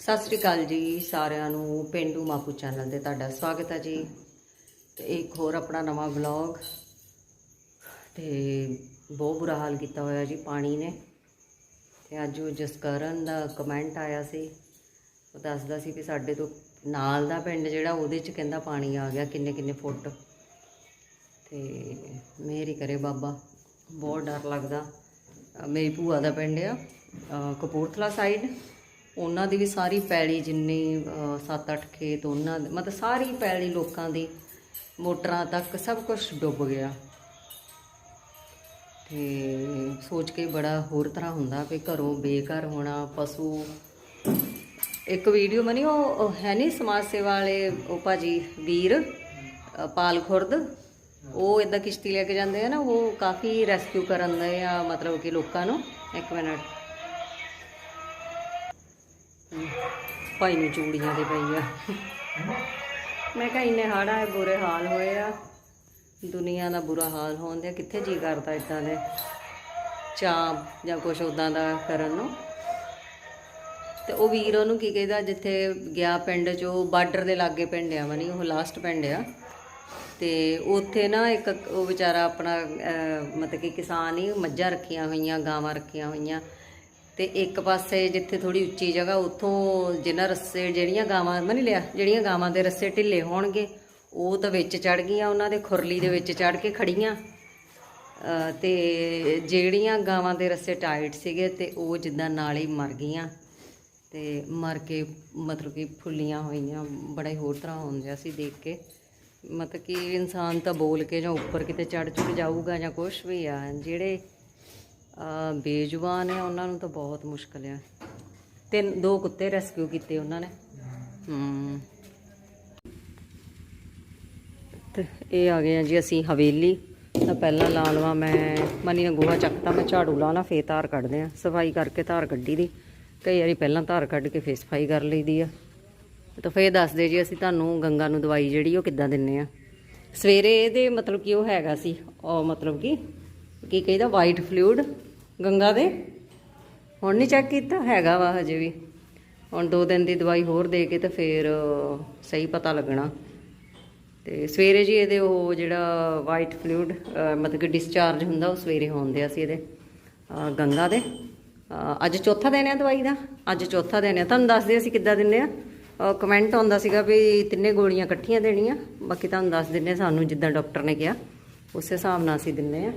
ਸਤਿ ਸ੍ਰੀ ਅਕਾਲ ਜੀ ਸਾਰਿਆਂ ਨੂੰ, ਪਿੰਡੂ ਮਾਪੂ ਚੈਨਲ ਤੇ ਤੁਹਾਡਾ ਸਵਾਗਤ ਹੈ ਜੀ। ਤੇ ਇੱਕ ਹੋਰ ਆਪਣਾ ਨਵਾਂ ਵਲੌਗ ਤੇ ਬਹੁਤ ਬੁਰਾ ਹਾਲ ਕੀਤਾ ਹੋਇਆ ਜੀ ਪਾਣੀ ਨੇ। ਤੇ ਅੱਜ ਉਹ ਜਸਕਰਨ ਦਾ ਕਮੈਂਟ ਆਇਆ ਸੀ। ਉਹ ਦੱਸਦਾ ਸੀ ਵੀ ਸਾਡੇ ਤੋਂ ਨਾਲ ਦਾ ਪਿੰਡ ਜਿਹੜਾ ਉਹਦੇ ਚ ਕਹਿੰਦਾ ਪਾਣੀ ਆ ਗਿਆ, ਕਿੰਨੇ ਕਿੰਨੇ ਫੁੱਟ। ਤੇ ਮੇਰੀ ਕਰੇ ਬਾਬਾ, ਬਹੁਤ ਡਰ ਲੱਗਦਾ। ਮੇਰੀ ਭੂਆ ਦਾ ਪਿੰਡ ਆ ਕਪੂਰਥਲਾ ਸਾਈਡ ਉਹਨਾਂ ਦੀ ਵੀ ਸਾਰੀ ਪੈਲੀ ਜਿੰਨੀ 7-8 ਖੇਤ ਉਹਨਾਂ ਦੇ, ਮਤਲਬ ਸਾਰੀ ਪੈਲੀ ਲੋਕਾਂ ਦੀ, ਮੋਟਰਾਂ ਤੱਕ ਸਭ ਕੁਝ ਡੁੱਬ ਗਿਆ। ਤੇ ਸੋਚ ਕੇ ਬੜਾ ਹੋਰ ਤਰ੍ਹਾਂ ਹੁੰਦਾ ਵੀ ਘਰੋਂ ਬੇਘਰ ਹੋਣਾ, ਪਸ਼ੂ। ਇੱਕ ਵੀਡੀਓ ਬਣੀ, ਉਹ ਹੈ ਨਹੀਂ ਸਮਾਜ ਸੇਵਾ ਵਾਲੇ, ਉਹ ਭਾਜੀ ਵੀਰ ਪਾਲ ਖੁਰਦ, ਉਹ ਇਦਾਂ ਕਿਸ਼ਤੀ ਲੈ ਕੇ ਜਾਂਦੇ ਆ ਨਾ, ਉਹ ਕਾਫੀ ਰੈਸਕਿਊ ਕਰਨ ਦੇ ਆ, ਮਤਲਬ ਕਿ ਲੋਕਾਂ ਨੂੰ। ਇੱਕ ਮਿੰਟ। ਭਾਈ ਨੂੰ ਚੂੜੀਆਂ ਦੇ ਪਈ ਆ। ਮੈਂ ਕਿਹਾ ਇੰਨੇ ਹੜ੍ਹ ਆਏ ਬੁਰੇ ਹਾਲ ਹੋਏ ਆ। ਦੁਨੀਆ ਦਾ ਬੁਰਾ ਹਾਲ ਹੋਣ ਦੇ ਕਿੱਥੇ ਜੀ ਕਰਦਾ ਇਦਾਂ ਦੇ? ਚਾਹ ਜਾਂ ਕੁਝ ਉਦਾਂ ਦਾ ਕਰਨ ਨੂੰ। ਤੇ ਉਹ ਵੀਰ ਉਹਨੂੰ ਕੀ ਕਹਿੰਦਾ, ਜਿੱਥੇ ਗਿਆ ਪਿੰਡ 'ਚ, ਉਹ ਬਾਰਡਰ ਦੇ ਲਾਗੇ ਪਿੰਡ ਆ, ਮਨੀ ਉਹ ਲਾਸਟ ਪਿੰਡ ਆ। ਤੇ ਉੱਥੇ ਨਾ ਇੱਕ ਉਹ ਵਿਚਾਰਾ ਆਪਣਾ ਮਤਲਬ ਕਿ ਕਿਸਾਨ ਹੀ ਮੱਝਾਂ ਰੱਖੀਆਂ ਹੋਈਆਂ, ਗਾਵਾਂ ਰੱਖੀਆਂ ਹੋਈਆਂ। ਤੇ ਇੱਕ ਪਾਸੇ ਜਿੱਥੇ ਥੋੜੀ ਉੱਚੀ ਜਗ੍ਹਾ ਉੱਥੋਂ ਜਿਨ੍ਹਾਂ ਰੱਸੇ ਜਿਹੜੀਆਂ ਗਾਵਾਂ ਮਨੀ ਲਿਆ ਜਿਹੜੀਆਂ ਗਾਵਾਂ ਦੇ ਰੱਸੇ ਢਿੱਲੇ ਹੋਣਗੇ ਉਹ ਤਾਂ ਵਿੱਚ ਚੜ ਗਈਆਂ ਉਹਨਾਂ ਦੇ ਖੁਰਲੀ ਦੇ ਵਿੱਚ ਚੜ ਕੇ ਖੜੀਆਂ ਅਹ, ਤੇ ਜਿਹੜੀਆਂ ਗਾਵਾਂ ਦੇ ਰੱਸੇ ਟਾਈਟ ਸੀਗੇ ਤੇ ਉਹ ਜਿੱਦਾਂ ਨਾਲ ਹੀ ਮਰ ਗਈਆਂ। ਤੇ ਮਰ ਕੇ ਮਤਲਬ ਕਿ ਫੁੱਲੀਆਂ ਹੋਈਆਂ ਬੜਾ ਹੀ ਹੋਰ ਤਰ੍ਹਾਂ ਹੁੰਦਾ ਸੀ ਦੇਖ ਕੇ। ਮਤਲਬ ਕਿ ਇਨਸਾਨ ਤਾਂ ਬੋਲ ਕੇ ਜਾਂ ਉੱਪਰ ਕਿਤੇ ਚੜ ਚੁੜ ਜਾਊਗਾ ਜਾਂ ਕੁਝ ਵੀ ਆ ਜਿਹੜੇ ਬੇਜ਼ੁਬਾਨ ਆ ਉਹਨਾਂ ਨੂੰ ਤਾਂ ਬਹੁਤ ਮੁਸ਼ਕਲ ਆ ਤਿੰਨ, ਦੋ ਕੁੱਤੇ ਰੈਸਕਿਊ ਕੀਤੇ ਉਹਨਾਂ ਨੇ। ਹੂੰ। ਤੇ ਇਹ ਆ ਗਏ ਆ ਜੀ ਅਸੀਂ ਹਵੇਲੀ। ਤਾਂ ਪਹਿਲਾਂ ਲਾ ਲਵਾਂ ਮੈਂ, ਮਨੀ ਨੇ ਗੋਹਾ ਚੱਕਤਾ, ਮੈਂ ਝਾੜੂ ਲਾ ਲਾ, ਫੇਰ ਧਾਰ ਕੱਢਦੇ ਆ। ਸਫ਼ਾਈ ਕਰਕੇ ਧਾਰ ਕੱਢੀ ਦੀ। ਕਈ ਵਾਰੀ ਪਹਿਲਾਂ ਧਾਰ ਕੱਢ ਕੇ ਫੇਰ ਸਫ਼ਾਈ ਕਰ ਲਈਦੀ ਆ। ਤਾਂ ਫੇਰ ਦੱਸਦੇ ਜੀ ਅਸੀਂ ਤੁਹਾਨੂੰ ਗੰਗਾ ਨੂੰ ਦਵਾਈ ਜਿਹੜੀ ਉਹ ਕਿੱਦਾਂ ਦਿੰਨੇ ਆ। ਸਵੇਰੇ ਇਹਦੇ ਮਤਲਬ ਕਿ ਉਹ ਹੈਗਾ ਸੀ, ਉਹ ਮਤਲਬ ਕਿ, ਕੀ ਕਹਿੰਦਾ ਵਾਈਟ ਫਲੂਇਡ ਗੰਗਾ ਦੇ। ਹੁਣ ਨਹੀਂ ਚੈੱਕ ਕੀਤਾ, ਹੈਗਾ ਵਾ ਹਜੇ ਵੀ। ਹੁਣ ਦੋ ਦਿਨ ਦੀ ਦਵਾਈ ਹੋਰ ਦੇ ਕੇ ਤੇ ਫੇਰ ਸਹੀ ਪਤਾ ਲੱਗਣਾ। ਤੇ ਸਵੇਰੇ ਜੀ ਇਹਦੇ ਉਹ ਜਿਹੜਾ ਵਾਈਟ ਫਲੂਇਡ ਮਤਲਬ ਕਿ ਡਿਸਚਾਰਜ ਹੁੰਦਾ, ਉਹ ਸਵੇਰੇ ਹੁੰਦੇ ਆ ਸੀ ਇਹਦੇ ਗੰਗਾ ਦੇ। ਅੱਜ ਚੌਥਾ ਦਿਨ ਹੈ ਦਵਾਈ ਦਾ। ਅੱਜ ਚੌਥਾ ਦਿਨ ਹੈ ਤੁਹਾਨੂੰ ਦੱਸਦੇ ਅਸੀਂ ਕਿੱਦਾਂ ਦਿੰਨੇ ਆ। ਕਮੈਂਟ ਆਉਂਦਾ ਸੀਗਾ ਵੀ ਤਿੰਨੇ ਗੋਲੀਆਂ ਇਕੱਠੀਆਂ ਦੇਣੀਆਂ। ਬਾਕੀ ਤੁਹਾਨੂੰ ਦੱਸ ਦਿੰਨੇ ਸਾਨੂੰ ਜਿੱਦਾਂ ਡਾਕਟਰ ਨੇ ਕਿਹਾ, ਉਸੇ ਹਿਸਾਬ ਨਾਲ ਅਸੀਂ ਦਿੰਨੇ ਆ।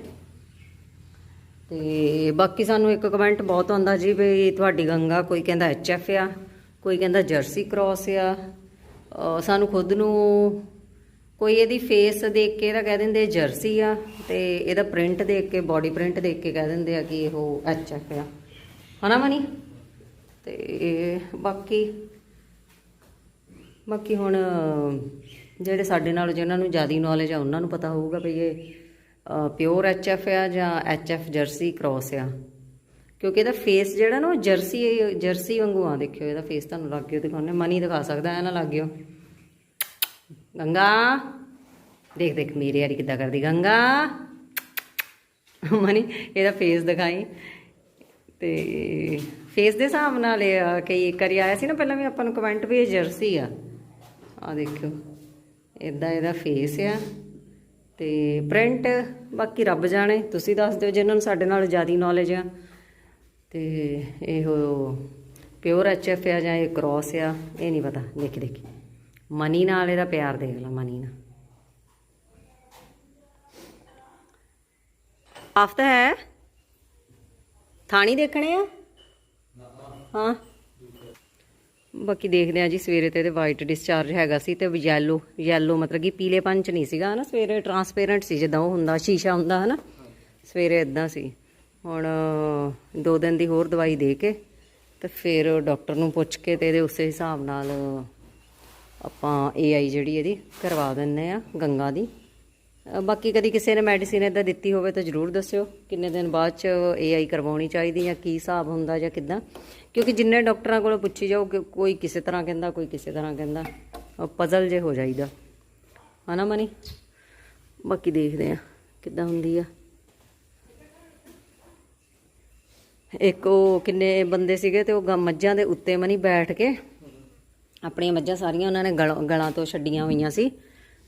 ਤੇ ਬਾਕੀ ਸਾਨੂੰ ਇੱਕ ਕਮੈਂਟ ਬਹੁਤ ਆਉਂਦਾ ਜੀ ਵੀ ਤੁਹਾਡੀ ਗੰਗਾ ਕੋਈ ਕਹਿੰਦਾ ਐਫ ਆ, ਕੋਈ ਕਹਿੰਦਾ ਜਰਸੀ ਕ੍ਰਾਸ ਆ। ਸਾਨੂੰ ਖੁਦ ਨੂੰ ਕੋਈ ਇਹਦੀ ਫੇਸ ਦੇਖ ਕੇ ਤਾਂ ਕਹਿ ਦਿੰਦੇ ਜਰਸੀ ਆ ਤੇ ਇਹਦਾ ਪ੍ਰਿੰਟ ਦੇਖ ਕੇ ਬਾਡੀ ਪ੍ਰਿੰਟ ਦੇਖ ਕੇ ਕਹਿ ਦਿੰਦੇ ਆ ਕਿ ਇਹ ਐਫ ਆ। ਹਨਾ ਮਨੀ? ਤੇ ਬਾਕੀ ਬਾਕੀ ਹੁਣ ਜਿਹੜੇ ਸਾਡੇ ਨਾਲ, ਜਿਹਨਾਂ ਨੂੰ ਜ਼ਿਆਦਾ ਨੌਲੇਜ ਆ, ਉਹਨਾਂ ਨੂੰ ਪਤਾ ਹੋਊਗਾ ਵੀ ਇਹ ਪਿਓਰ ਐਫ ਆ ਜਾਂ ਐਫ ਜਰਸੀ ਕ੍ਰਾਸ ਆ? ਕਿਉਂਕਿ ਇਹਦਾ ਫੇਸ ਜਿਹੜਾ ਨਾ, ਉਹ ਜਰਸੀ ਜਰਸੀ ਵਾਂਗੂ ਆ, ਦੇਖਿਓ, ਇਹਦਾ ਫੇਸ ਤੁਹਾਨੂੰ ਲੱਗ ਗਿਓ, ਦਿਖਾਉਣੇ, ਮਨੀ ਦਿਖਾ ਸਕਦਾ, ਐ ਨਾ ਲੱਗ ਗਿਓ। ਗੰਗਾ, ਦੇਖ ਦੇਖ, ਮੇਰੇ ਯਾਰੀ ਕਿੱਦਾਂ ਕਰਦੀ, ਗੰਗਾ। ਮਨੀ, ਇਹਦਾ ਫੇਸ ਦਿਖਾਈ। ਤੇ ਫੇਸ ਦੇ ਹਿਸਾਬ ਨਾਲ ਇਹ ਕਈ ਇੱਕ ਵਾਰੀ ਆਇਆ ਸੀ ਨਾ, ਪਹਿਲਾਂ ਵੀ ਆਪਾਂ ਨੂੰ ਕਮੈਂਟ ਵੀ ਇਹ ਜਰਸੀ ਆ। ਆ ਦੇਖਿਓ ਇਦਾਂ ਇਹਦਾ ਫੇਸ ਆ। ਤੇ ਪ੍ਰਿੰਟ ਬਾਕੀ ਰੱਬ ਜਾਣੇ, ਤੁਸੀਂ ਦੱਸ ਦਿਓ ਜਿਨ੍ਹਾਂ ਨੂੰ ਸਾਡੇ ਨਾਲ ਜ਼ਿਆਦਾ ਨੌਲੇਜ ਆ। ਤੇ ਇਹੋ ਪਿਓਰ ਐਫ ਆ ਜਾਂ ਇਹ ਕ੍ਰਾਸ ਆ, ਇਹ ਨਹੀਂ ਪਤਾ, ਦੇਖੀ ਦੇਖੀ। ਮਨੀ ਨਾਲ ਇਹਦਾ ਪਿਆਰ ਦੇਖ ਲਾ ਮਨੀ ਨਾਲ। ਆਫਤਾ ਹੈ? ਥਾਣੀ ਦੇਖਣੇ ਆ? ਹਾਂ। ਬਾਕੀ ਦੇਖਦੇ ਆ ਜੀ, ਸਵੇਰੇ ਤੇ ਇਹਦੇ ਵਾਈਟ ਡਿਸਚਾਰਜ ਹੈਗਾ ਸੀ ਤੇ ਯੈਲੋ ਯੈਲੋ ਮਤਲਬ ਕਿ ਪੀਲੇਪਨ 'ਚ ਨਹੀਂ ਸੀਗਾ ਹਨਾ, ਸਵੇਰੇ ਟਰਾਂਸਪੇਰੈਂਟ ਸੀ ਜਿੱਦਾਂ ਉਹ ਹੁੰਦਾ, ਸ਼ੀਸ਼ਾ ਹੁੰਦਾ ਹਨਾ, ਸਵੇਰੇ ਇਦਾਂ ਸੀ। ਹੁਣ ਦੋ ਦਿਨ ਦੀ ਹੋਰ ਦਵਾਈ ਦੇ ਕੇ ਤੇ ਫਿਰ ਡਾਕਟਰ ਨੂੰ ਪੁੱਛ ਕੇ ਤੇ ਇਹਦੇ ਉਸੇ ਹਿਸਾਬ ਨਾਲ ਆਪਾਂ ਏਆਈ ਜਿਹੜੀ ਇਹਦੀ ਕਰਵਾ ਦਿੰਨੇ ਆ ਗੰਗਾ ਦੀ। ਬਾਕੀ ਕਦੀ ਕਿਸੇ ਨੇ ਮੈਡੀਸਿਨ ਇਦਾਂ ਦਿੱਤੀ ਹੋਵੇ ਤਾਂ ਜਰੂਰ ਦੱਸਿਓ, ਕਿੰਨੇ ਦਿਨ ਬਾਅਦ ਚ ਏਆਈ ਕਰਵਾਉਣੀ ਚਾਹੀਦੀ ਜਾਂ ਕੀ ਹਿਸਾਬ ਹੁੰਦਾ ਜਾਂ ਕਿਦਾਂ। ਕਿਉਂਕਿ ਜਿੰਨੇ ਡਾਕਟਰਾਂ ਕੋਲੋਂ ਪੁੱਛੀ ਜਾਓ, ਕਿ ਕੋਈ ਕਿਸੇ ਤਰ੍ਹਾਂ ਕਹਿੰਦਾ, ਕੋਈ ਕਿਸੇ ਤਰ੍ਹਾਂ ਕਹਿੰਦਾ ਪਜ਼ਲ ਜੇ ਹੋ ਜਾਈਦਾ। ਹਨਾ ਮਨੀ? ਬਾਕੀ ਦੇਖਦੇ ਆ ਕਿੱਦਾਂ ਹੁੰਦੀ ਆ। ਇੱਕ ਉਹ ਕਿੰਨੇ ਬੰਦੇ ਸੀਗੇ ਤੇ ਉਹ ਗ- ਮੱਝਾਂ ਦੇ ਉੱਤੇ ਮਨੀ ਬੈਠ ਕੇ, ਆਪਣੀਆਂ ਮੱਝਾਂ ਸਾਰੀਆਂ ਉਹਨਾਂ ਨੇ ਗਲ- ਗਲਾਂ ਤੋਂ ਛੱਡੀਆਂ ਹੋਈਆਂ ਸੀ।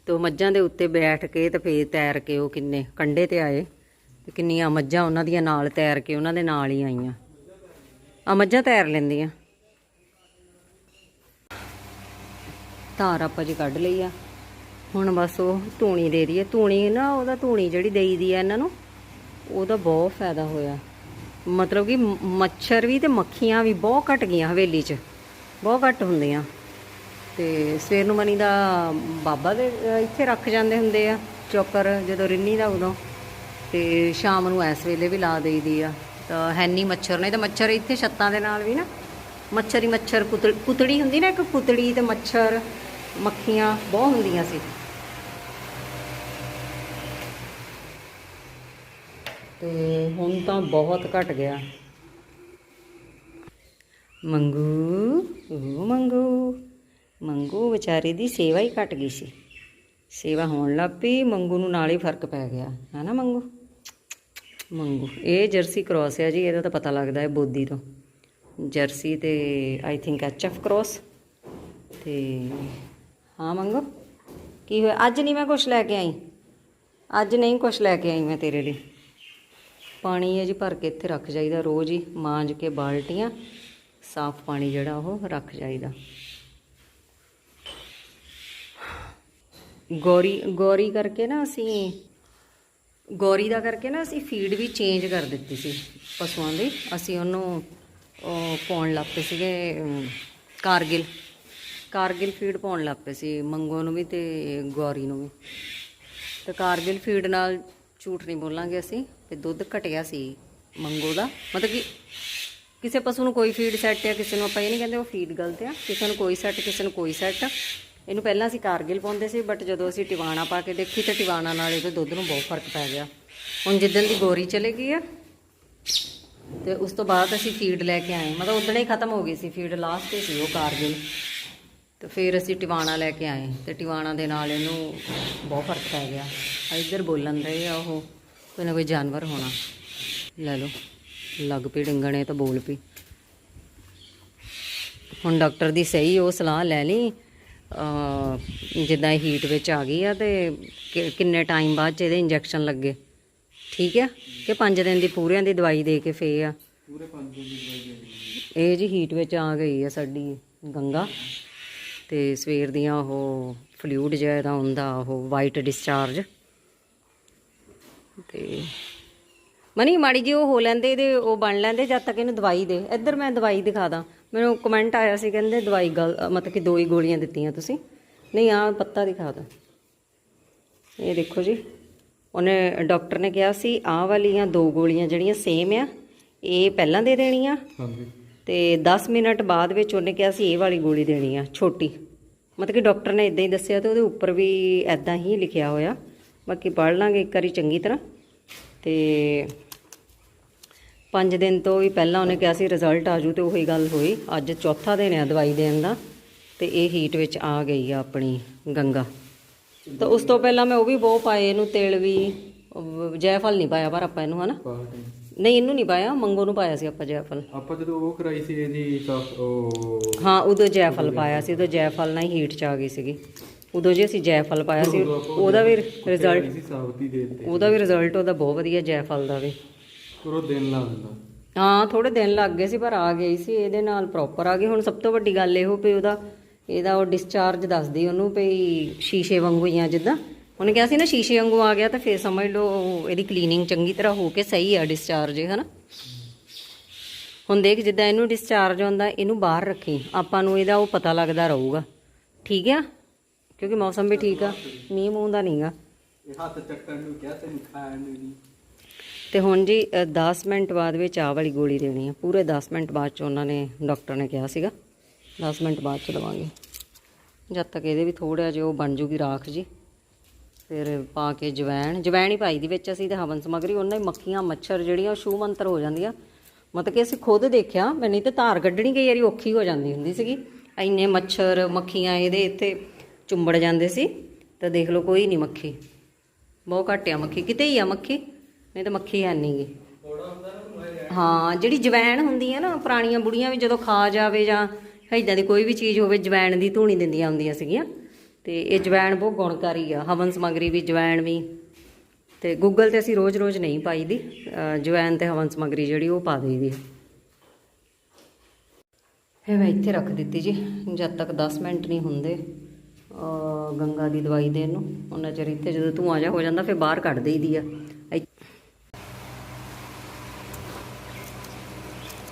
ਤੇ ਉਹ ਮੱਝਾਂ ਦੇ ਉੱਤੇ ਬੈਠ ਕੇ ਤੇ ਫੇਰ ਤੈਰ ਕੇ ਉਹ ਕਿੰਨੇ ਕੰਡੇ ਤੇ ਆਏ ਤੇ ਕਿੰਨੀਆਂ ਮੱਝਾਂ ਉਹਨਾਂ ਦੀਆਂ ਨਾਲ ਤੈਰ ਕੇ ਉਹਨਾਂ ਦੇ ਨਾਲ ਹੀ ਆਈਆਂ। ਆ ਮੱਝਾਂ ਤੈਰ ਲੈਂਦੀਆਂ। ਧਾਰ ਆਪਾਂ ਜੀ ਕੱਢ ਲਈ ਆ। ਹੁਣ ਬਸ ਉਹ ਧੂਣੀ ਦੇ ਰਹੀ ਹੈ ਧੂਣੀ ਨਾ, ਉਹਦਾ ਧੂਣੀ ਜਿਹੜੀ ਦੇਈ ਦੀ ਆ ਇਹਨਾਂ ਨੂੰ, ਉਹਦਾ ਬਹੁਤ ਫਾਇਦਾ ਹੋਇਆ। ਮਤਲਬ ਕਿ ਮ- ਮੱਛਰ ਵੀ ਤੇ ਮੱਖੀਆਂ ਵੀ ਬਹੁਤ ਘਟ ਗਈਆਂ ਹਵੇਲੀ 'ਚ। ਬਹੁਤ ਘੱਟ ਹੁੰਦੀਆਂ। ਤੇ ਸਵੇਰ ਨੂੰ ਮਨੀ ਦਾ ਬਾਬਾ ਦੇ ਇੱਥੇ ਰੱਖ ਜਾਂਦੇ ਹੁੰਦੇ ਆ, ਚੋਕਰ, ਜਦੋਂ ਰਿੰਨੀ ਦਾ ਉਦੋਂ। ਤੇ ਸ਼ਾਮ ਨੂੰ ਇਸ ਵੇਲੇ ਵੀ ਲਾ ਦੇਈਦੀ ਆ। ਤਾਂ ਹੈਨੀ ਮੱਛਰ ਨੇ ਤਾਂ ਮੱਛਰ ਇੱਥੇ ਛੱਤਾਂ ਦੇ ਨਾਲ ਵੀ ਨਾ, ਮੱਛਰ ਹੀ ਮੱਛਰ, ਪੁਤਲ- ਪੁਤੜੀ ਹੁੰਦੀ ਨਾ ਇੱਕ ਪੁਤੜੀ ਤੇ ਮੱਛਰ, ਮੱਖੀਆਂ, ਬਹੁਤ ਹੁੰਦੀਆਂ ਸੀ। ਤੇ ਹੁਣ ਤਾਂ ਬਹੁਤ ਘਟ ਗਿਆ। ਮੰਗੂ ਉਹ ਮੰਗੂ। ਮੰਗੂ ਵਿਚਾਰੇ ਦੀ ਸੇਵਾ ਹੀ ਘਟ ਗਈ ਸੀ। ਸੇਵਾ ਹੋਣ ਲੱਗ ਪਈ, ਮੰਗੂ ਨੂੰ ਨਾਲ ਹੀ ਫ਼ਰਕ ਪੈ ਗਿਆ। ਹੈ ਨਾ ਮੰਗੂ? ਮੰਗੂ, ਇਹ ਜਰਸੀ ਕ੍ਰੋਸ ਹੈ ਜੀ, ਇਹਦਾ ਤਾਂ ਪਤਾ ਲੱਗਦਾ ਹੈ ਬੋਦੀ ਤੋਂ। ਜਰਸੀ ਤੇ ਆਈ ਥਿੰਕ ਐਚਐਫ ਕ੍ਰੋਸ। ਤੇ ਹਾਂ ਮੰਗੋ, ਕੀ ਹੋਇਆ? ਅੱਜ ਨਹੀਂ ਮੈਂ ਕੁਝ ਲੈ ਕੇ ਆਈ। ਅੱਜ ਨਹੀਂ ਕੁਝ ਲੈ ਕੇ ਆਈ ਮੈਂ ਤੇਰੇ ਲਈ। ਪਾਣੀ ਹੈ ਜੀ ਭਰ ਕੇ ਇੱਥੇ ਰੱਖ ਜਾਈਦਾ, ਰੋਜ਼ ਹੀ ਮਾਂਜ ਕੇ ਬਾਲਟੀਆਂ, ਸਾਫ਼ ਪਾਣੀ ਜਿਹੜਾ ਉਹ ਰੱਖ ਜਾਈਦਾ। ਗੌਰੀ ਗੌਰੀ ਕਰਕੇ ਨਾ ਅਸੀਂ, ਗੌਰੀ ਦਾ ਕਰਕੇ ਨਾ ਅਸੀਂ ਫੀਡ ਵੀ ਚੇਂਜ ਕਰ ਦਿੱਤੀ ਸੀ ਪਸ਼ੂਆਂ ਦੀ। ਅਸੀਂ ਉਹਨੂੰ, ਉਹ ਪਾਉਣ ਲੱਗ ਪਏ ਸੀਗੇ ਕਾਰਗਿਲ। ਕਾਰਗਿਲ ਫੀਡ ਪਾਉਣ ਲੱਗ ਪਏ ਸੀ, ਮੰਗੋ ਨੂੰ ਵੀ ਤੇ ਗੌਰੀ ਨੂੰ ਵੀ। ਤੇ ਕਾਰਗਿਲ ਫੀਡ ਨਾਲ ਝੂਠ ਨਹੀਂ ਬੋਲਾਂਗੇ ਅਸੀਂ, ਤੇ ਦੁੱਧ ਘਟਿਆ ਸੀ ਮੰਗੋ ਦਾ। ਮਤਲਬ ਕਿ ਕਿਸੇ ਪਸ਼ੂ ਨੂੰ ਕੋਈ ਫੀਡ ਸੈੱਟ ਆ, ਕਿਸੇ ਨੂੰ ਆਪਾਂ ਇਹ ਨਹੀਂ ਕਹਿੰਦੇ ਉਹ ਫੀਡ ਗਲਤ ਆ। ਕਿਸੇ ਨੂੰ ਕੋਈ ਸੈੱਟ ਕਿਸੇ ਨੂੰ ਕੋਈ ਸੈੱਟ ਇਹਨੂੰ ਪਹਿਲਾਂ ਅਸੀਂ ਕਾਰਗਿਲ ਪਾਉਂਦੇ ਸੀ ਬਟ ਜਦੋਂ ਅਸੀਂ ਟਿਵਾਣਾ ਪਾ ਕੇ ਦੇਖੀ ਤਾਂ ਟਿਵਾਣਾ ਨਾਲ ਇਹਦੇ ਦੁੱਧ ਨੂੰ ਬਹੁਤ ਫ਼ਰਕ ਪੈ ਗਿਆ। ਹੁਣ ਜਿੱਦਣ ਦੀ ਗੋਰੀ ਚਲੇ ਗਈ ਆ, ਤੇ ਉਸ ਤੋਂ ਬਾਅਦ ਅਸੀਂ ਫੀਡ ਲੈ ਕੇ ਆਏ। ਮਤਲਬ ਉਦਣੇ ਹੀ ਖਤਮ ਹੋ ਗਈ ਸੀ ਫੀਡ ਲਾਸਟ ਤੇ ਸੀ ਉਹ ਕਾਰਗਿਲ। ਤੇ ਫਿਰ ਅਸੀਂ ਟਿਵਾਣਾ ਲੈ ਕੇ ਆਏ, ਤੇ ਟਿਵਾਣਾ ਦੇ ਨਾਲ ਇਹਨੂੰ ਬਹੁਤ ਫ਼ਰਕ ਪੈ ਗਿਆ। ਇੱਧਰ ਬੋਲਣ ਰਹੇ ਆ ਉਹ, ਕੋਈ ਨਾ ਕੋਈ ਜਾਨਵਰ ਹੋਣਾ। ਲੈ ਲਓ, ਲੱਗ ਪਈ ਡਿੰਗਣੇ ਤਾਂ ਬੋਲ ਪਈ। ਹੁਣ ਡਾਕਟਰ ਦੀ ਸਹੀ ਉਹ ਸਲਾਹ ਲੈ ਲਈ ਜਿੱਦਾਂ ਹੀਟ ਵਿੱਚ ਆ ਗਈ ਆ ਤੇ ਕਿੰਨੇ ਟਾਈਮ ਬਾਅਦ ਚ ਇਹਦੇ ਇੰਜੈਕਸ਼ਨ ਲੱਗੇ? ਠੀਕ ਆ? ਕਿ 5 ਦਿਨ ਦੀ ਪੂਰਿਆਂ ਦੀ ਦਵਾਈ ਦੇ ਕੇ ਫੇ ਆ? ਪੂਰੇ 5 ਦਿਨ ਦੀ ਦਵਾਈ ਦੇ ਇਹ ਜੀ ਹੀਟ ਵਿੱਚ ਆ ਗਈ ਆ ਸਾਡੀ ਗੰਗਾ। ਤੇ ਸਵੇਰ ਦੀਆਂ ਉਹ ਫਲੂਇਡ ਜਿਹਾ ਇਹਦਾ ਹੁੰਦਾ ਉਹ ਵਾਈਟ ਡਿਸਚਾਰਜ ਤੇ ਮਨੀ ਮਾੜੀ ਜੀ ਉਹ ਹੋ ਲੈਂਦੇ ਇਹਦੇ ਉਹ ਬਣ ਲੈਂਦੇ ਜਦ ਤੱਕ ਇਹਨੂੰ ਦਵਾਈ ਦੇ। ਇੱਧਰ ਮੈਂ ਦਵਾਈ ਦਿਖਾ ਦਾਂ। ਮੈਨੂੰ ਕਮੈਂਟ ਆਇਆ ਸੀ ਕਹਿੰਦੇ ਦਵਾਈ ਗਲ ਮਤਲਬ ਕਿ ਦੋ ਹੀ ਗੋਲੀਆਂ ਦਿੱਤੀਆਂ ਤੁਸੀਂ। ਨਹੀਂ ਆ ਪੱਤਾ ਦਿਖਾ ਦਾਂ। ਇਹ ਦੇਖੋ ਜੀ ਉਹਨੇ ਡਾਕਟਰ ਨੇ ਕਿਹਾ ਸੀ ਆਹ ਵਾਲੀਆਂ ਦੋ ਗੋਲੀਆਂ ਜਿਹੜੀਆਂ ਸੇਮ ਆ ਇਹ ਪਹਿਲਾਂ ਦੇ ਦੇਣੀਆਂ। ਹਾਂਜੀ। ਤੇ 10 ਮਿੰਟ ਬਾਅਦ ਵਿੱਚ ਉਹਨੇ ਕਿਹਾ ਸੀ ਇਹ ਵਾਲੀ ਗੋਲੀ ਦੇਣੀ ਆ ਛੋਟੀ। ਮਤਲਬ ਕਿ ਡਾਕਟਰ ਨੇ ਇਦਾਂ ਹੀ ਦੱਸਿਆ ਤੇ ਉਹਦੇ ਉੱਪਰ ਵੀ ਐਦਾਂ ਹੀ ਲਿਖਿਆ ਹੋਇਆ। ਬਾਕੀ ਪੜ੍ਹ ਲਾਂਗੇ ਇੱਕ ਵਾਰੀ ਚੰਗੀ ਤਰ੍ਹਾਂ। ਤੇ 5 ਦਿਨ ਤੋਂ ਵੀ ਪਹਿਲਾਂ ਉਹਨੇ ਕਿਹਾ ਸੀ ਰਿਜ਼ਲਟ ਆਜੂ ਤੇ ਉਹੀ ਗੱਲ ਹੋਈ। ਅੱਜ ਚੌਥਾ ਦਿਨ ਆ ਦਵਾਈ ਦੇਣ ਦਾ ਤੇ ਇਹ ਹੀਟ ਵਿੱਚ ਆ ਗਈ ਆ ਆਪਣੀ ਗੰਗਾ। ਤਾਂ ਉਸ ਤੋਂ ਪਹਿਲਾਂ ਮੈਂ ਉਹ ਵੀ ਬਹੁਤ ਪਾਏ ਇਹਨੂੰ ਤੇਲ ਵੀ ਜੈਫਲ ਨਹੀਂ ਪਾਇਆ ਪਰ ਆਪਾਂ ਇਹਨੂੰ ਹਨਾ? ਨਹੀਂ ਇਹਨੂੰ ਨਹੀਂ ਪਾਇਆ ਮੰਗੋ ਨੂੰ ਪਾਇਆ ਸੀ ਆਪਾਂ ਜੈਫਲ। ਆਪਾਂ ਜਦੋਂ ਉਹ ਕਰਾਈ ਸੀ ਇਹਦੀ ਸਾਫ਼ ਉਹ ਹਾਂ ਉਦੋਂ ਜੈਫਲ ਪਾਇਆ ਸੀ ਉਦੋਂ ਜੈਫਲ ਨਾਲ ਹੀ ਹੀਟ ਚ ਆ ਗਈ ਸੀਗੀ। ਉਦੋਂ ਜੇ ਅਸੀਂ ਜੈਫਲ ਪਾਇਆ ਸੀ ਉਹਦਾ ਵੀ ਰਿਜ਼ਲਟ ਉਹਦਾ ਵੀ ਰਿਜ਼ਲਟ ਉਹਦਾ ਬਹੁਤ ਵਧੀਆ ਜੈਫਲ ਦਾ ਵੀ। ਪਰ ਉਹ ਦਿਨ ਲਾ ਦਿੰਦਾ। ਹਾਂ ਥੋੜੇ ਦਿਨ ਲੱਗ ਗਏ ਸੀ ਪਰ ਆ ਗਈ ਸੀ ਇਹਦੇ ਨਾਲ ਪ੍ਰੋਪਰ ਆ ਗਈ। ਹੁਣ ਸਭ ਤੋਂ ਵੱਡੀ ਗੱਲ ਇਹੋ ਵੀ ਉਹਦਾ ਇਹਦਾ ਉਹ ਡਿਸਚਾਰਜ ਦੱਸਦੀ ਉਹਨੂੰ ਵੀ ਸ਼ੀਸ਼ੇ ਵਾਂਗੂ ਹੀ ਆ ਜਿੱਦਾਂ। ਉਹਨੇ ਕਿਹਾ ਸੀ ਨਾ ਸ਼ੀਸ਼ੇ ਵਾਂਗੂ ਆ ਗਿਆ ਤਾਂ ਫੇਰ ਸਮਝ ਲਓ ਇਹਦੀ ਕਲੀਨਿੰਗ ਚੰਗੀ ਤਰ੍ਹਾਂ ਹੋ ਕੇ ਸਹੀ ਆ ਡਿਸਚਾਰਜ ਹਨਾ? ਹੁਣ ਦੇਖ ਜਿੱਦਾਂ ਇਹਨੂੰ ਡਿਸਚਾਰਜ ਹੁੰਦਾ ਇਹਨੂੰ ਬਾਹਰ ਰੱਖੀ। ਆਪਾਂ ਨੂੰ ਇਹਦਾ ਉਹ ਪਤਾ ਲੱਗਦਾ ਰਹੂਗਾ। ਠੀਕ ਆ? ਕਿਉਂਕਿ ਮੌਸਮ ਵੀ ਠੀਕ ਆ। ਮੀਂਹ ਮੂੰਹ ਦਾ ਨਹੀਂਗਾ ਇਹ ਹੱਥ ਚੱਕਣ ਨੂੰ ਕਿਹਾ ਤੈਨੂੰ ਖਾਣ ਨੂੰ ਨਹੀਂ ਤੇ ਹੁਣ ਜੀ 10 ਮਿੰਟ ਬਾਅਦ ਵਿੱਚ ਆਹ ਵਾਲੀ ਗੋਲੀ ਦੇਣੀ ਆ। ਪੂਰੇ 10 ਮਿੰਟ ਬਾਅਦ ਚ ਉਹਨਾਂ ਨੇ, ਡਾਕਟਰ ਨੇ ਕਿਹਾ ਸੀਗਾ। 10 ਮਿੰਟ ਬਾਅਦ ਚ ਲਵਾਂਗੇ। ਜਦ ਤੱਕ ਇਹਦੇ ਵੀ ਥੋੜਾ ਜਿਹਾ ਉਹ ਬਣ ਜੂਗੀ ਰਾਖ ਜੀ। ਫਿਰ ਪਾ ਕੇ ਜਵੈਣ। ਜਵੈਣ ਹੀ ਪਾਈ ਦੀ ਵਿੱਚ ਅਸੀਂ ਤੇ ਹਵਨ ਸਮਗਰੀ, ਉਹਨਾਂ ਹੀ ਮੱਖੀਆਂ, ਮੱਛਰ ਜਿਹੜੀਆਂ ਉਹ ਛੂ ਮੰਤਰ ਹੋ ਜਾਂਦੀਆਂ। ਮਤਲਬ ਕਿ ਅਸੀਂ ਖੁਦ ਦੇਖਿਆ ਮੈਨੂੰ ਤਾਂ ਧਾਰ ਕੱਢਣੀ ਕਈ ਵਾਰੀ ਔਖੀ ਹੋ ਜਾਂਦੀ ਹੁੰਦੀ ਸੀਗੀ। ਇੰਨੇ ਮੱਛਰ, ਮੱਖੀਆਂ ਇਹਦੇ ਇੱਥੇ ਚੁੰਬੜ ਜਾਂਦੇ ਸੀ। ਤਾਂ ਦੇਖ ਲਓ, ਕੋਈ ਨਹੀਂ ਮੱਖੀ। ਬਹੁਤ ਘੱਟ ਆ ਮੱਖੀ। ਕਿਤੇ ਹੀ ਆ ਮੱਖੀ? ਨਹੀਂ ਤਾਂ ਮੱਖੀ ਹੈ ਨਹੀਂਗੀ ਹਾਂ ਜਿਹੜੀ ਜਵੈਣ ਹੁੰਦੀ ਹੈ ਨਾ ਪੁਰਾਣੀਆਂ ਬੁੜੀਆਂ ਵੀ ਜਦੋਂ ਖਾ ਜਾਵੇ ਜਾਂ ਇਦਾਂ ਦੀ ਕੋਈ ਵੀ ਚੀਜ਼ ਹੋਵੇ ਜਵੈਣ ਦੀ ਧੂਣੀ ਦਿੰਦੀਆਂ ਹੁੰਦੀਆਂ ਸੀਗੀਆਂ। ਤੇ ਇਹ ਜਵੈਣ ਬਹੁਤ ਗੁਣਕਾਰੀ ਆ। ਹਵਨ ਸਮਗਰੀ ਵੀ ਜਵੈਣ ਵੀ। ਤੇ ਗੂਗਲ ਤੇ ਅਸੀਂ ਰੋਜ਼-ਰੋਜ਼ ਨਹੀਂ ਪਾਈਦੀ। ਜਵੈਣ ਤੇ ਹਵਨ ਸਮਗਰੀ ਜਿਹੜੀ ਉਹ ਪਾ ਦੇਈਦੀ ਹੈ ਇਹ ਮੈਂ ਇੱਥੇ ਰੱਖ ਦਿੱਤੀ ਜੀ। ਜਦ ਤੱਕ 10 ਮਿੰਟ ਨਹੀਂ ਹੁੰਦੇ ਗੰਗਾ ਦੀ ਦਵਾਈ ਦੇਣ ਨੂੰ ਉਹਨਾਂ ਚਿਰ ਇੱਥੇ ਜਦੋਂ ਧੂਆਂ ਜਿਹਾ ਹੋ ਜਾਂਦਾ ਫਿਰ ਬਾਹਰ ਕੱਢ ਦੇਈਦੀ ਆ।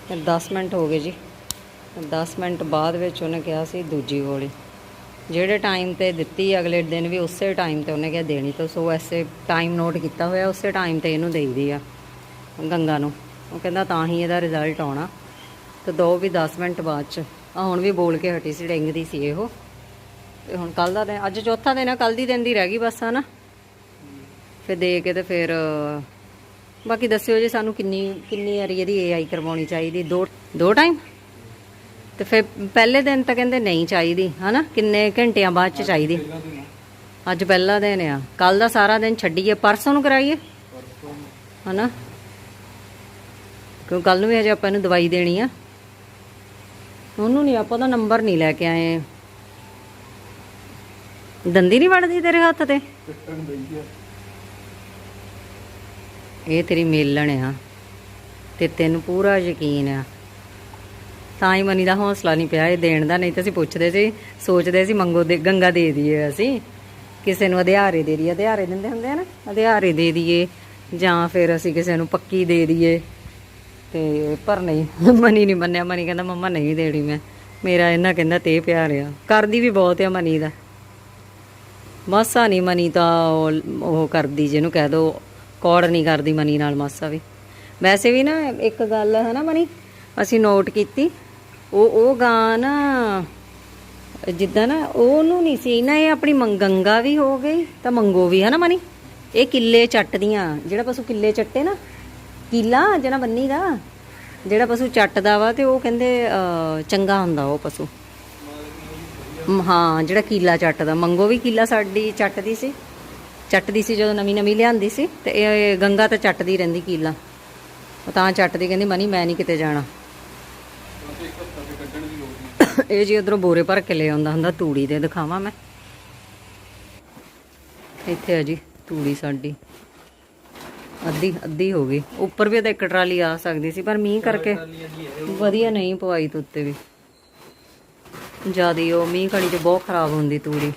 ਫਿਰ ਇਹ 10 ਮਿੰਟ ਹੋ ਗਏ ਜੀ। 10 ਮਿੰਟ ਬਾਅਦ ਵਿੱਚ ਉਹਨੇ ਕਿਹਾ ਸੀ ਦੂਜੀ ਗੋਲੀ। ਜਿਹੜੇ ਟਾਈਮ ਤੇ ਦਿੱਤੀ, ਅਗਲੇ ਦਿਨ ਵੀ ਉਸੇ ਟਾਈਮ ਤੇ ਉਹਨੇ ਕਿਹਾ ਦੇਣੀ। ਤਾਂ ਸੋ ਐਸੇ ਟਾਈਮ ਨੋਟ ਕੀਤਾ ਹੋਇਆ, ਉਸੇ ਟਾਈਮ ਤੇ ਇਹਨੂੰ ਦੇਈਦੀ ਆ ਗੰਗਾ ਨੂੰ। ਉਹ ਕਹਿੰਦਾ ਤਾਂ ਹੀ ਇਹਦਾ ਰਿਜ਼ਲਟ ਆਉਣਾ। ਤੇ ਦੋ ਵੀ 10 ਮਿੰਟ ਬਾਅਦ ਚ ਆ ਹੁਣ ਵੀ ਬੋਲ ਕੇ ਹਟੀ ਸੀ, ਡਿੰਗਦੀ ਸੀ ਇਹੋ। ਤੇ ਹੁਣ ਕੱਲ ਦਾ ਦਿਨ, ਅੱਜ ਚੌਥਾ ਦਿਨ ਆ ਕੱਲ ਦੀ ਦਿਨ ਦੀ ਰਹਿ ਗਈ ਬਸ ਨਾ ਫਿਰ ਦੇ ਕੇ ਤੇ ਫਿਰ ਬਾਕੀ ਦੱਸਿਓ ਜੀ ਸਾਨੂੰ ਕਿੰਨੀ ਕਿੰਨੀ ਵਾਰੀ ਇਹਦੀ ਏਆਈ ਕਰਵਾਉਣੀ ਚਾਹੀਦੀ? ਦੋ ਦੋ ਟਾਈਮ ਤੇ ਫਿਰ ਪਹਿਲੇ ਦਿਨ ਤਾਂ ਕਹਿੰਦੇ ਨਹੀਂ ਚਾਹੀਦੀ, ਹਨਾ? ਕਿੰਨੇ ਘੰਟਿਆਂ ਬਾਅਦ ਚ ਚਾਹੀਦੀ? ਅੱਜ ਪਹਿਲਾ ਦਿਨ ਆ। ਕੱਲ ਦਾ ਸਾਰਾ ਦਿਨ ਛੱਡੀਏ, ਪਰਸੋਂ ਨੂੰ ਕਰਾਈਏ? ਹਨਾ? ਕਿਉਂ ਕੱਲ ਨੂੰ ਵੀ ਹਜੇ ਆਪਾਂ ਨੂੰ ਦਵਾਈ ਦੇਣੀ ਆ? ਉਹਨੂੰ ਨਹੀਂ, ਆਪਾਂ ਉਹਦਾ ਨੰਬਰ ਨਹੀਂ ਲੈ ਕੇ ਆਏ। ਦੰਦੀ ਨਹੀਂ ਵੜਦੀ ਤੇਰੇ ਹੱਥ ਤੇ? ਇਹ ਤੇਰੀ ਮੇਲਣ ਆ ਤੇ ਤੈਨੂੰ ਪੂਰਾ ਯਕੀਨ ਆ। ਤਾਂ ਹੀ ਮਨੀ ਦਾ ਹੌਸਲਾ ਨਹੀਂ ਪਿਆ, ਇਹ ਦੇਣ ਦਾ, ਨਹੀਂ ਤਾਂ ਅਸੀਂ ਪੁੱਛਦੇ ਸੀ, ਸੋਚਦੇ ਸੀ ਮੰਗੋ ਦੇ, ਗੰਗਾ ਦੇ ਦਈਏ ਅਸੀਂ। ਕਿਸੇ ਨੂੰ ਅਧਿਆਰੇ ਦੇ ਦਈਏ, ਅਧਿਆਰੇ ਦਿੰਦੇ ਹੁੰਦੇ ਆ ਨਾ, ਅਧਿਆਰੇ ਦੇ ਦਈਏ, ਜਾਂ ਫਿਰ ਅਸੀਂ ਕਿਸੇ ਨੂੰ ਪੱਕੀ ਦੇ ਦਈਏ। ਤੇ ਪਰ ਨਹੀਂ, ਮਨੀ ਨਹੀਂ ਮੰਨਿਆ, ਮਨੀ ਕਹਿੰਦਾ, ਮੰਮਾ ਨਹੀਂ ਦੇਣੀ ਮੈਂ, ਮੇਰਾ ਇਹਨਾਂ ਕਹਿੰਦਾ ਤੇ ਪਿਆਰ ਆ। ਕਰਦੀ ਵੀ ਬਹੁਤ ਆ ਮਨੀ ਦਾ। ਮਾਸਾ ਨਹੀਂ ਮਨੀ ਤਾਂ ਉਹ- ਉਹ ਕਰਦੀ ਜਿਹਨੂੰ ਕਹਿ ਦੋ ਕੌੜ ਨਹੀਂ ਕਰਦੀ ਮਨੀ ਨਾਲ ਮਾਸਾ ਵੀ। ਵੈਸੇ ਵੀ ਨਾ ਇੱਕ ਗੱਲ ਹੈ ਨਾ ਮਨੀ ਅਸੀਂ ਨੋਟ ਕੀਤੀ ਉਹ ਉਹ ਗਾਂ ਨਾ ਜਿੱਦਾਂ ਨਾ ਉਹਨੂੰ ਨਹੀਂ ਸੀ ਨਾ ਇਹ ਆਪਣੀ ਮੰਗੰਗਾ ਵੀ ਹੋ ਗਈ ਤਾਂ ਮੰਗੋ ਵੀ ਹੈ ਨਾ ਮਨੀ? ਇਹ ਕਿੱਲੇ ਚੱਟਦੀਆਂ ਜਿਹੜਾ ਪਸ਼ੂ ਕਿੱਲੇ ਚੱਟੇ ਨਾ ਕਿਲਾ ਜਿਹੜਾ ਬੰਨੀ ਦਾ ਜਿਹੜਾ ਪਸ਼ੂ ਚੱਟਦਾ ਵਾ ਤੇ ਉਹ ਕਹਿੰਦੇ ਅਹ, ਚੰਗਾ ਹੁੰਦਾ ਉਹ ਪਸ਼ੂ। ਹਾਂ ਜਿਹੜਾ ਕਿਲਾ ਚੱਟਦਾ ਮੰਗੋ ਵੀ ਕੀਲਾ ਸਾਡੀ ਚੱਟਦੀ ਸੀ। ਚੱਟਦੀ ਸੀ ਜਦੋਂ ਨਵੀਂ ਨਵੀਂ ਲਿਆਂਦੀ ਸੀ ਤੇ ਇਹ ਗੰਗਾ ਤਾਂ ਚੱਟਦੀ ਰਹਿੰਦੀ ਕੀਲਾ। ਉਹ ਤਾਂ ਚੱਟਦੀ ਕਹਿੰਦੀ, ਮਨੀ, ਮੈਂ ਨਹੀਂ ਕਿਤੇ ਜਾਣਾ। ਇਹ ਜੀ ਉਧਰੋਂ ਬੋਰੇ ਭਰ ਕੇ ਲੈ ਆਉਂਦਾ ਹੁੰਦਾ, ਤੂੜੀ ਦੇ ਦਿਖਾਵਾਂ ਮੈਂ। ਇੱਥੇ ਆ ਜੀ, ਤੂੜੀ ਸਾਡੀ। ਅੱਧੀ ਅੱਧੀ ਹੋ ਗਈ। ਉੱਪਰ ਵੀ ਤਾਂ ਇੱਕ ਟਰਾਲੀ ਆ ਸਕਦੀ ਸੀ, ਪਰ ਮੀਂਹ ਕਰਕੇ ਵਧੀਆ ਨਹੀਂ ਪਵਾਈ ਤੇ ਉੱਤੇ ਵੀ। ਜਿਆਦੀ ਉਹ ਮੀਂਹ ਕਣੀ ਤੇ ਬਹੁਤ ਖਰਾਬ ਹੁੰਦੀ ਤੂੜੀ।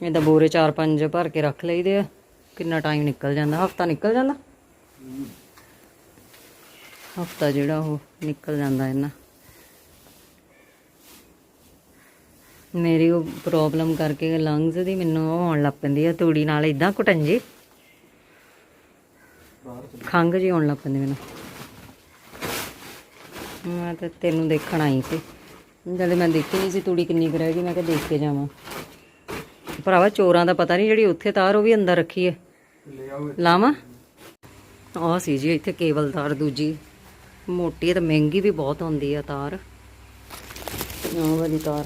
ਇਹ ਬੋਰੇ ਚਾਰ ਪੰਜ ਭਰ ਕੇ ਰੱਖ ਲਈਦੇ ਆ। ਕਿੰਨਾ ਟਾਈਮ ਨਿਕਲ ਜਾਂਦਾ? ਹਫਤਾ ਨਿਕਲ ਜਾਂਦਾ? ਹਫਤਾ ਜਿਹੜਾ ਉਹ ਨਿਕਲ ਜਾਂਦਾ ਇਹਨਾਂ। ਮੇਰੀ ਉਹ ਪ੍ਰੋਬਲਮ ਕਰਕੇ ਲੰਗਸ ਦੀ ਮੈਨੂੰ ਉਹ ਹੋਣ ਲੱਗ ਪੈਂਦੀ ਆ, ਤੂੜੀ ਨਾਲ ਇਦਾਂ ਘੁਟਣ ਜੀ ਖੰਘ ਜੀ ਆਉਣ ਲੱਗ ਪੈਂਦੀ ਮੈਨੂੰ। ਮੈਂ ਤਾਂ ਤੈਨੂੰ ਦੇਖਣ ਆਈ ਸੀ। ਜਦੋਂ ਮੈਂ ਦੇਖੀ ਨਹੀਂ ਸੀ ਤੂੜੀ ਕਿੰਨੀ ਕੁ ਰਹਿ ਗਈ, ਮੈਂ ਕਿਹਾ ਦੇਖ ਕੇ ਜਾਵਾਂ। ਭਰਾਵਾ, ਚੋਰਾਂ ਦਾ ਪਤਾ ਨਹੀਂ ਜਿਹੜੀ ਉੱਥੇ ਤਾਰ, ਉਹ ਵੀ ਅੰਦਰ ਰੱਖੀ ਹੈ ਲੈ ਆਓ ਲਾਵਾਂ? ਆਹ ਸੀ ਜੀ ਇੱਥੇ ਕੇਬਲ ਤਾਰ ਦੂਜੀ। ਮੋਟੀ ਹੈ ਮਹਿੰਗੀ ਵੀ ਬਹੁਤ ਹੁੰਦੀ ਆ ਤਾਰ। ਆਹ ਵਾਲੀ ਤਾਰ।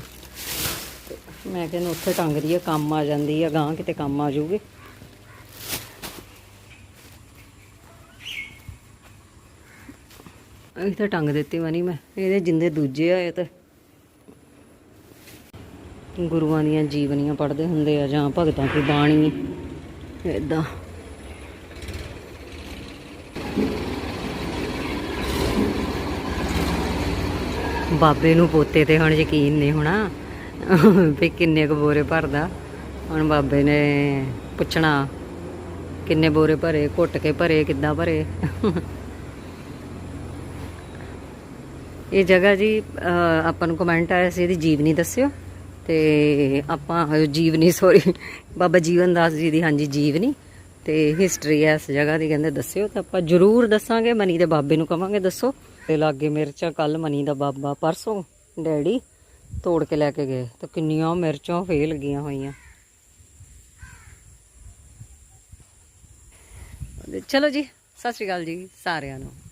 ਮੈਂ ਕਹਿੰਦਾ ਉੱਥੇ ਟੰਗਦੀ ਆ ਕੰਮ ਆ ਜਾਂਦੀ ਆ ਗਾਂ ਕਿਤੇ ਕੰਮ ਆ ਜੂਗੀ ਇੱਥੇ ਟੰਗ ਦਿੱਤੀ ਮਨੀ ਮੈਂ। ਇਹਦੇ ਜਿੰਦੇ ਦੂਜੇ ਆਏ ਤੇ ਗੁਰੂਆਂ ਦੀਆਂ ਜੀਵਨੀਆਂ ਪੜ੍ਹਦੇ ਹੁੰਦੇ ਆ ਜਾਂ ਭਗਤਾਂ ਦੀ ਬਾਣੀ। ਇਦਾਂ ਬਾਬੇ ਨੂੰ ਪੋਤੇ ਤੇ ਹੁਣ ਯਕੀਨ ਨਹੀਂ ਹੋਣਾ ਵੀ ਕਿੰਨੇ ਕੁ ਬੋਰੇ ਭਰਦਾ। ਹੁਣ ਬਾਬੇ ਨੇ ਪੁੱਛਣਾ, ਕਿੰਨੇ ਬੋਰੇ ਭਰੇ, ਘੁੱਟ ਕੇ ਭਰੇ, ਕਿੱਦਾਂ ਭਰੇ? ਇਹ ਜਗ੍ਹਾ ਜੀ ਆਪਾਂ ਨੂੰ ਕਮੈਂਟ ਆਇਆ ਸੀ, ਇਹਦੀ ਜੀਵਨੀ ਦੱਸਿਓ। ਤੇ ਆਪਾਂ ਜੀਵਨੀ ਸੋਰੀ ਬਾਬਾ ਜੀਵਨ ਦਾਸ ਜੀ ਦੀ, ਹਾਂਜੀ ਜੀਵਨੀ ਤੇ ਹਿਸਟਰੀ ਹੈ ਇਸ ਜਗ੍ਹਾ ਦੀ, ਕਹਿੰਦੇ ਦੱਸਿਓ, ਤਾਂ ਆਪਾਂ ਜ਼ਰੂਰ ਦੱਸਾਂਗੇ, ਮਨੀ ਦੇ ਬਾਬੇ ਨੂੰ ਕਵਾਂਗੇ, ਦੱਸੋ। ਤੇ ਲਾਗੇ ਮਿਰਚਾਂ ਕੱਲ ਮਨੀ ਦਾ ਬਾਬਾ, ਪਰਸੋਂ ਡੈਡੀ ਤੋੜ ਕੇ ਲੈ ਕੇ ਗਏ, ਤਾਂ ਕਿੰਨੀਆਂ ਮਿਰਚਾਂ ਫੇਲ ਲੱਗੀਆਂ ਹੋਈਆਂ। ਚਲੋ ਜੀ, ਸਤਿ ਸ਼੍ਰੀ ਅਕਾਲ ਜੀ ਸਾਰਿਆਂ ਨੂੰ।